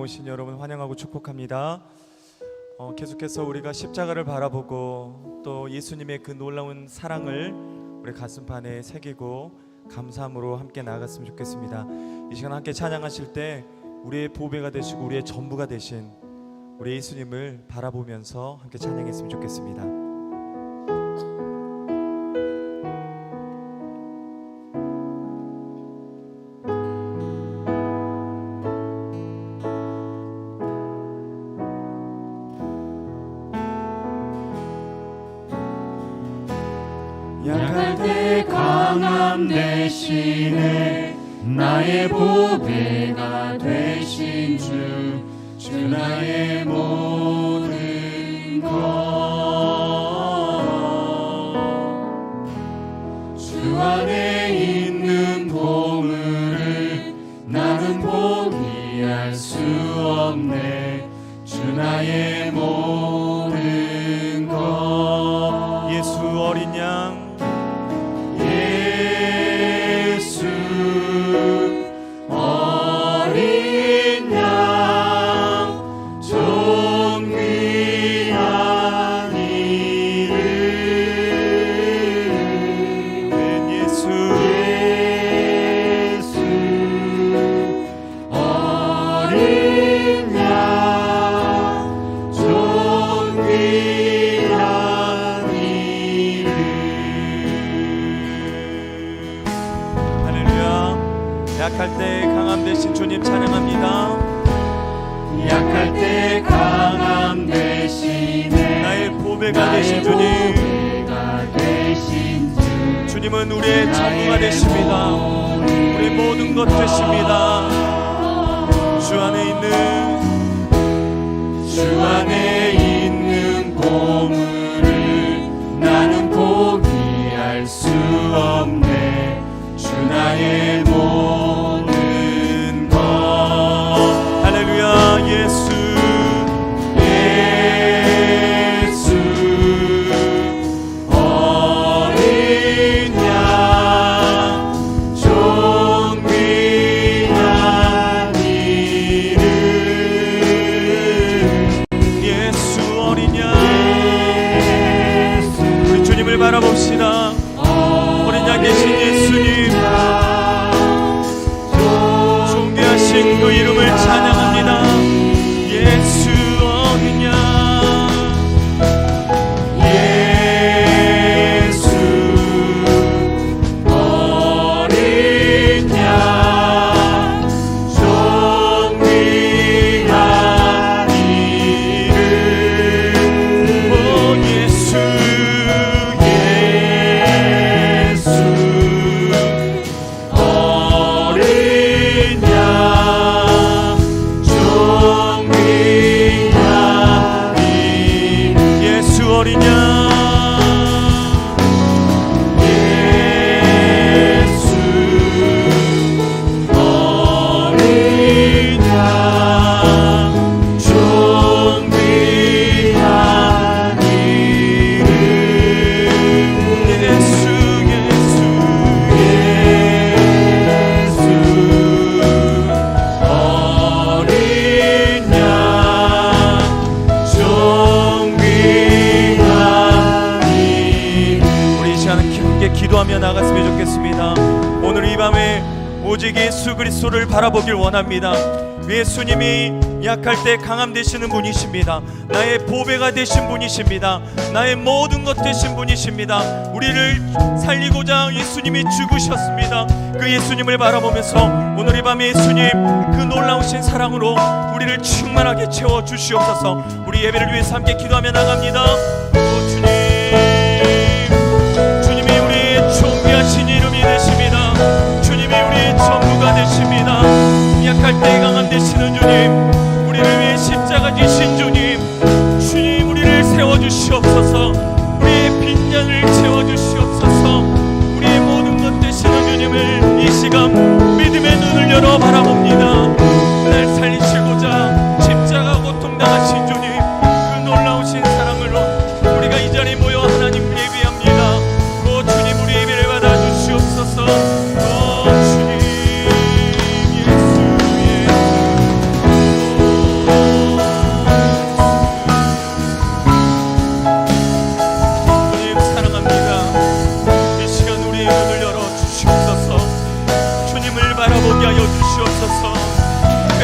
오신 여러분 환영하고 축복합니다. 어, 계속해서 우리가 십자가를 바라보고 또 예수님의 그 놀라운 사랑을 우리 가슴판에 새기고 감사함으로 함께 나아갔으면 좋겠습니다. 이 시간 함께 찬양하실 때 우리의 보배가 되시고 우리의 전부가 되신 우리 예수님을 바라보면서 함께 찬양했으면 좋겠습니다. 강함 대신에 나의 보배가 되신 주, 주 나의 모든 것. 주 안에 오직 예수 그리스도를 바라보길 원합니다. 예수님이 약할 때 강함 되시는 분이십니다. 나의 보배가 되신 분이십니다. 나의 모든 것 되신 분이십니다. 우리를 살리고자 예수님이 죽으셨습니다. 그 예수님을 바라보면서 오늘 이 밤에 예수님 그 놀라우신 사랑으로 우리를 충만하게 채워 주시옵소서. 우리 예배를 위해서 함께 기도하며 나갑니다. 오 주님. 주님이. 주님이 우리의 되십니다. 약할 때 강함 되시는 주님, 우리를 위해 십자가 지신 주님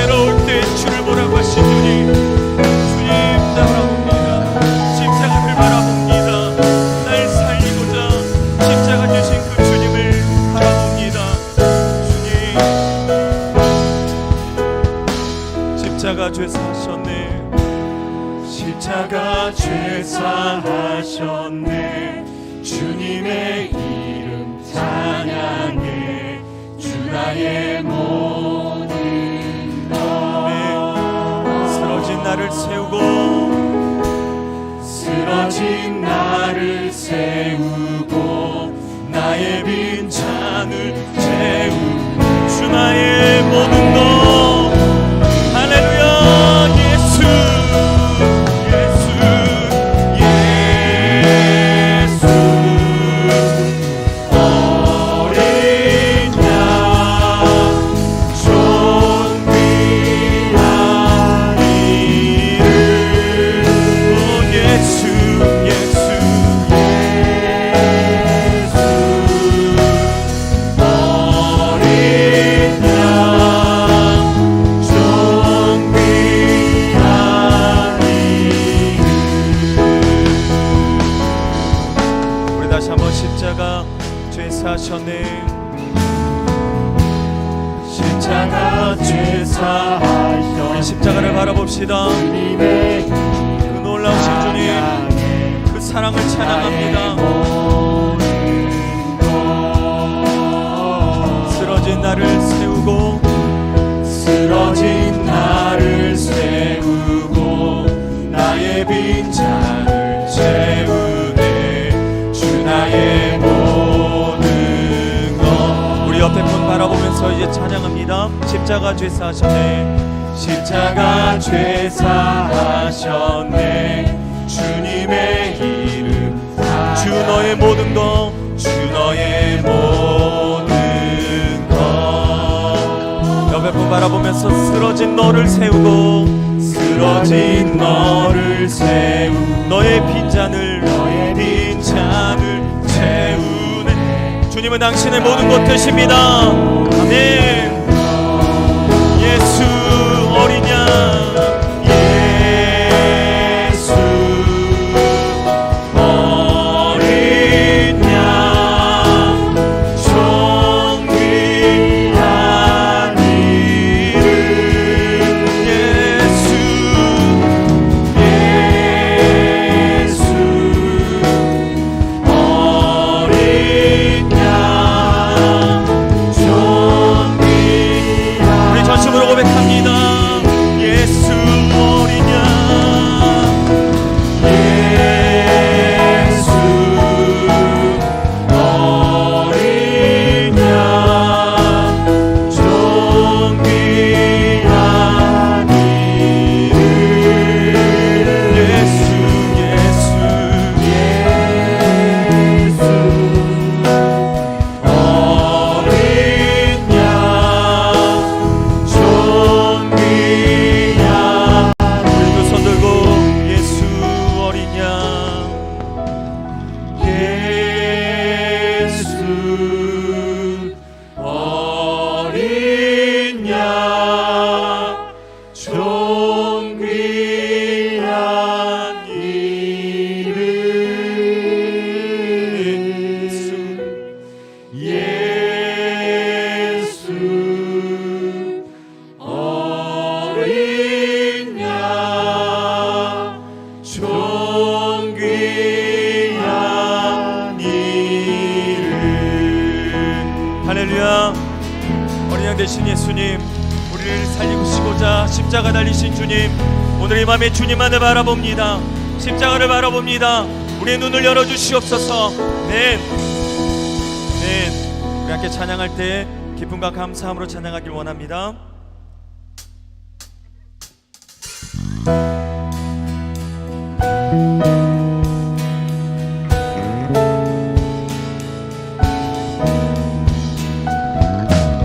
괴로울 때 주를 보라고 하시니 주님의 그 놀라우신 주님 그 사랑을 찬양합니다. 쓰러진 나를 세우고 쓰러진 나를 세우고 나의 빈잔을 채우네. 주 나의 모든 것. 우리 옆에 분 바라보면서 이제 찬양합니다. 십자가 죄사하셨네 십자가 죄사하셨네 주님의 이름 주 너의 모든 것주 너의 모든 것 옆에 분 바라보면서 쓰러진 너를 세우고 쓰러진 너를 세우고 너의 빈잔을 너의 빈잔을 채우네 주님은 당신의 모든 것 되십니다. 아멘. 밤에 주님만을 바라봅니다. 십자가를 바라봅니다. 우리의 눈을 열어 주시옵소서. 네. 네. 우리 함께 찬양할 때 기쁨과 감사함으로 찬양하길 원합니다.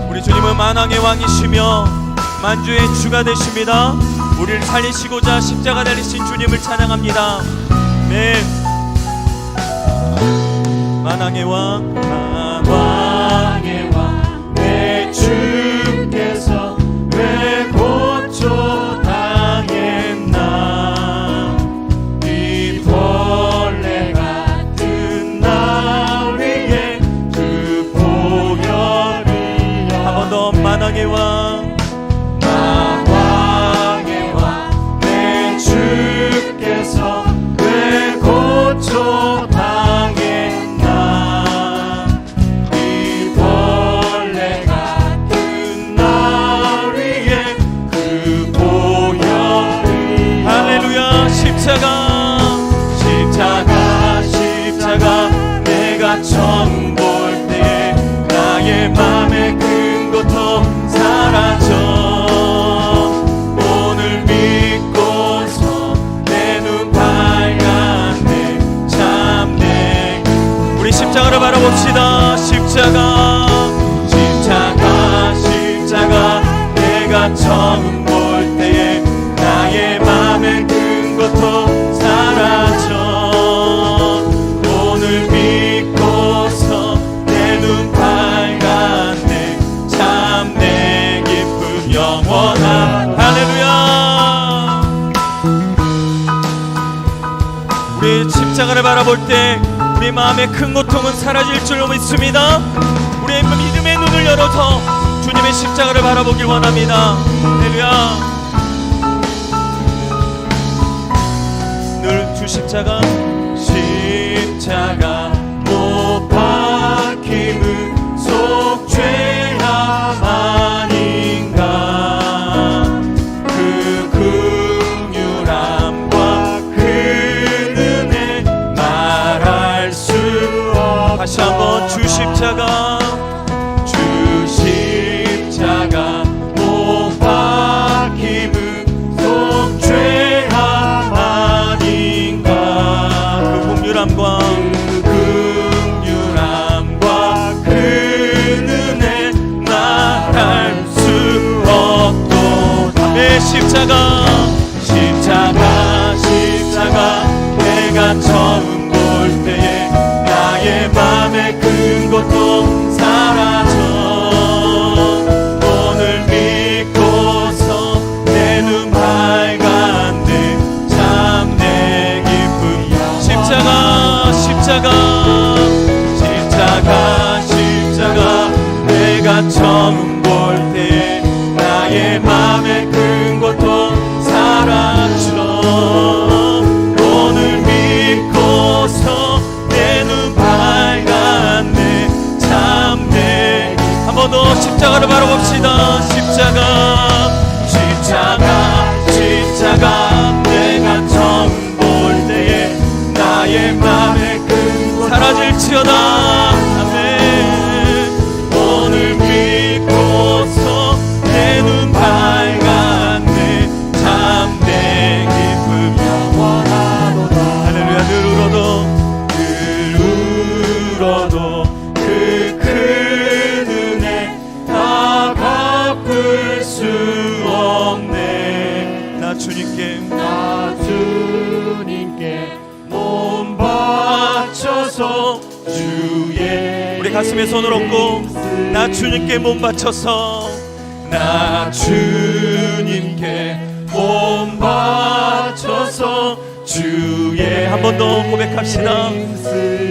우리 주님은 만왕의 왕이시며 만주의 주가 되십니다. 우리를 살리시고자 십자가 달리신 주님을 찬양합니다. 네. 만왕의 왕, 만왕. 바라볼 때 우리 마음의 큰 고통은 사라질 줄로 믿습니다. 우리의 믿음의 눈을 열어서 주님의 십자가를 바라보길 원합니다. 할렐루야. 늘 주 십자가 십자가 못 박힘은 속죄 다시 한번 주 십자가 주 십자가 못 박힘은 속죄함 아닌가? 그그그 십자가 십자가 십자가 십자가 십자가. 내가 처음 볼 때 나의 맘의 큰 고통 사라져 오늘 믿고서 내 눈 밝았네. 참내. 한 번 더 십자가를 바라봅시다. 십자가 주님께. 나 주님께 몸 바쳐서 주의 우리 가슴에 손을 얹고 나 주님께 몸 바쳐서. 나 주님께 몸 바쳐서 주의 한 번 더 고백합시다.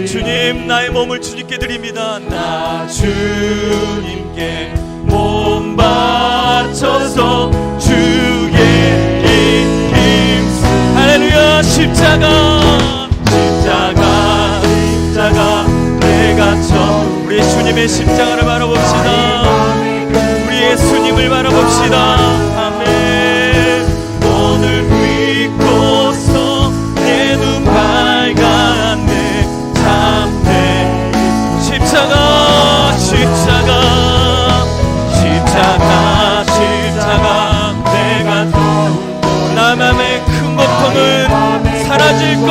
주님 나의 몸을 주님께 드립니다. 나 주님께 몸 바쳐서 주의 십자가 십자가 십자가. 내가 저 우리 주님의 십자가를 바라봅시다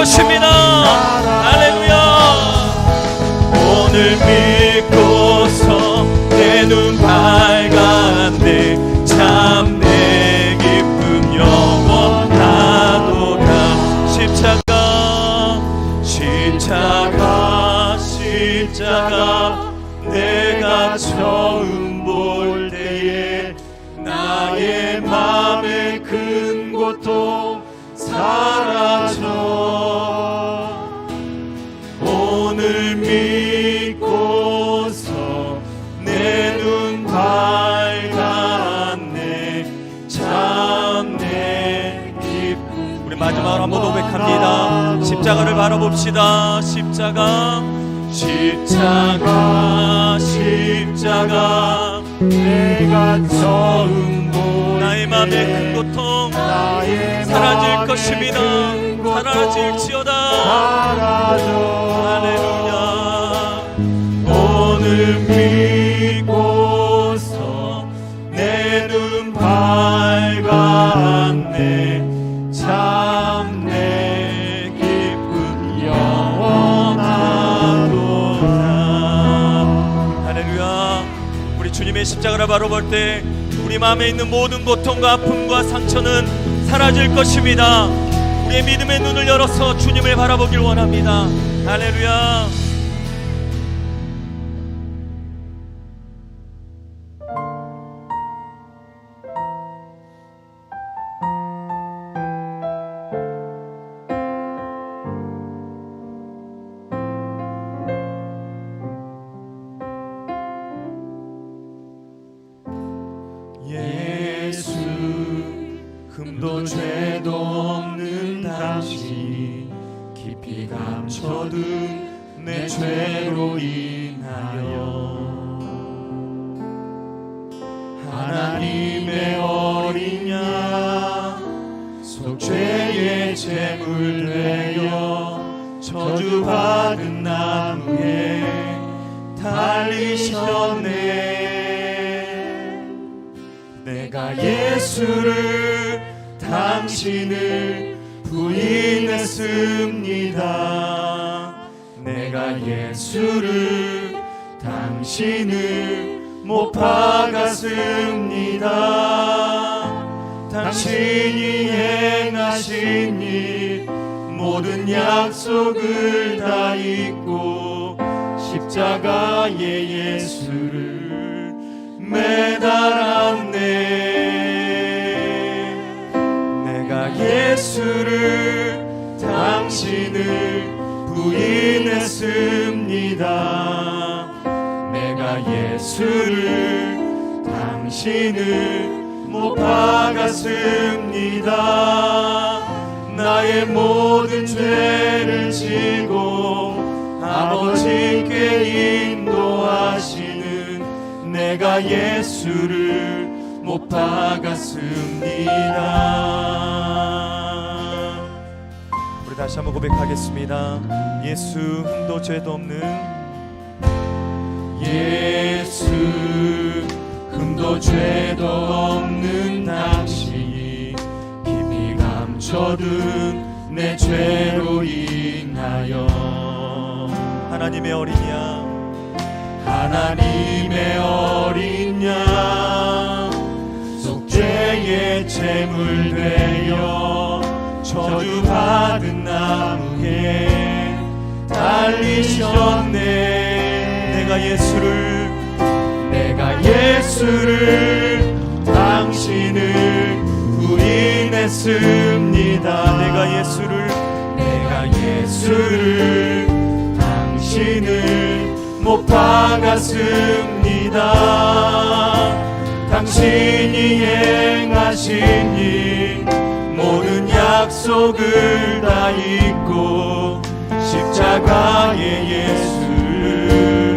것입니다. 할렐루야. 오늘 믿고서 내 눈 밝았네. 참내 기쁨 영원하도다 십자가 십자가 십자가. 내가 처 고백합니다. 십자가를 바라봅시다. 십자가. 십자가 십자가. 내가 처음 본 나의 맘의 큰 고통. 나의 사라질 것입니다. 사라질지어다. 사라져. 할렐루야. 오늘 믿고서 내 눈 밝았네. 참 주님의 십자가를 바라볼 때 우리 마음에 있는 모든 고통과 아픔과 상처는 사라질 것입니다. 우리의 믿음의 눈을 열어서 주님을 바라보길 원합니다. 할렐루야. 예수 흠도 죄도 없는 당신 깊이 감춰둔 내 죄로 인하여. 하나님의 어린 양 속죄의 제물 되어 저주받 예수를 당신을 부인했습니다. 내가 예수를 당신을 못 박았습니다. 당신이 행하신 일 모든 약속을 다 잊고 십자가에 예수를 매달았네 예수를 당신을 부인했습니다. 내가 예수를 당신을 못 박았습니다. 나의 모든 죄를 지고 아버지께 인도하시는 내가 예수를 못 박았습니다. 우리 다시 한번 고백하겠습니다. 예수 흠도 죄도 없는 예수 흠도 죄도 없는 당신이 깊이 감춰둔 내 죄로 인하여 하나님의 어린 양 하나님의 어린 양 속죄의 제물 되어 저주받은 나무에 달리셨네. 내가 예수를 내가 예수를 당신을 부인했습니다. 내가 예수를 내가 예수를 당신을 못 박았습니다 당신이 행하신 일 모든 약속을 다 잊고 십자가에 예수를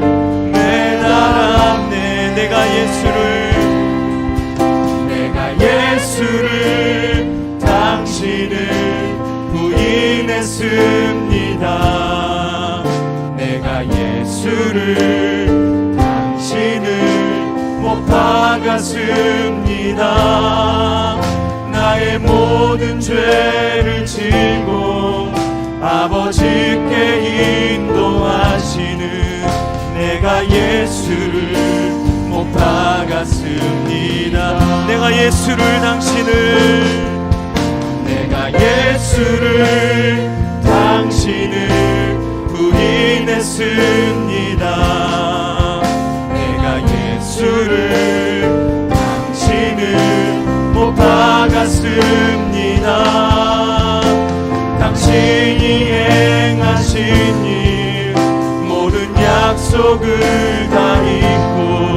매달았네 내가 예수를 내가 예수를 당신을 부인했습니다. 내가 예수를 못 박았습니다. 나의 모든 죄를 지고 아버지께 인도하시는 내가 예수를 못 박았습니다. 내가 예수를 당신을 내가 예수를 당신을 부인했습니다 당신을 못 박았습니다. 당신이 행하신 일 모든 약속을 다 잊고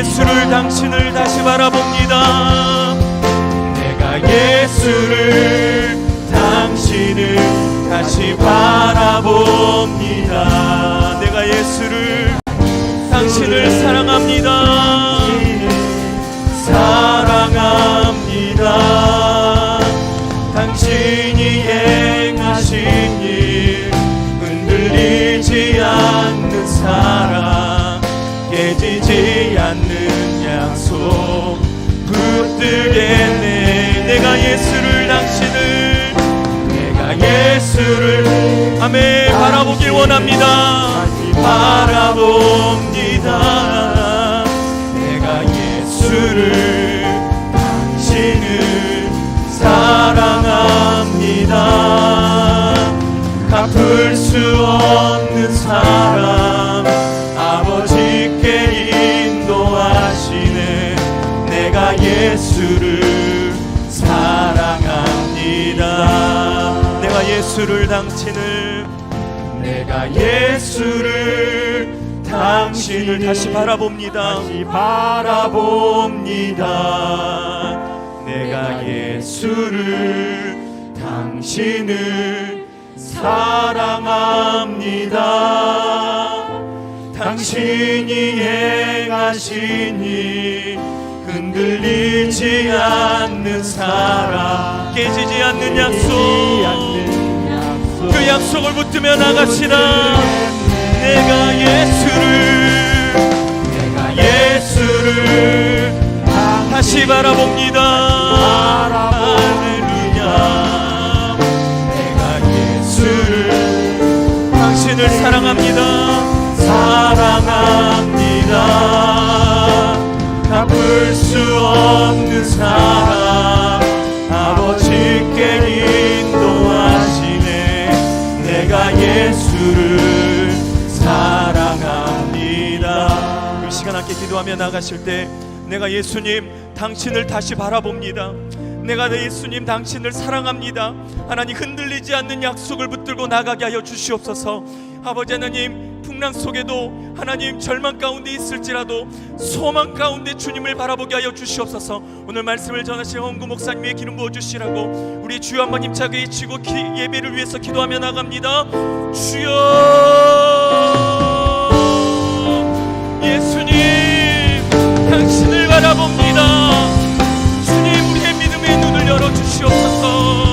예수를 당신을 다시 바라봅니다. 내가 예수를 당신을 다시 바라봅니다. 내가 예수를 당신을 사랑합니다. 예수를 아멘 바라보길 원합니다. 바라봅니다. 내가 예수를 당신을 사랑합니다. 갚을 수 없는 사랑 예수를 당신을 내가 예수를 당신을 다시 바라봅니다. 다시 바라봅니다. 내가 예수를 당신을 사랑합니다. 당신이 행하신 일 흔들리지 않는 사랑 깨지지 않는 약속 그 약속을 붙들며 나갑시다. 내가 예수를 예수를 다시 바라봅니다. 할렐루야. 내가 예수를 당신을 사랑합니다. 사랑합니다. 갚을 수 없는 사랑 아버지께 기도하며 나가실 때 내가 예수님 당신을 다시 바라봅니다. 내가 내 예수님 당신을 사랑합니다. 하나님 흔들리지 않는 약속을 붙들고 나가게 하여 주시옵소서. 아버지 하나님 풍랑 속에도 하나님 절망 가운데 있을지라도 소망 가운데 주님을 바라보게 하여 주시옵소서. 오늘 말씀을 전하신 홍구 목사님의 기름 부어 주시라고 우리 주여 한번 힘차게 외치고 기- 예배를 위해서 기도하며 나갑니다. 주여! 예수님 바라봅니다. 주님 우리의 믿음의 눈을 열어주시옵소서.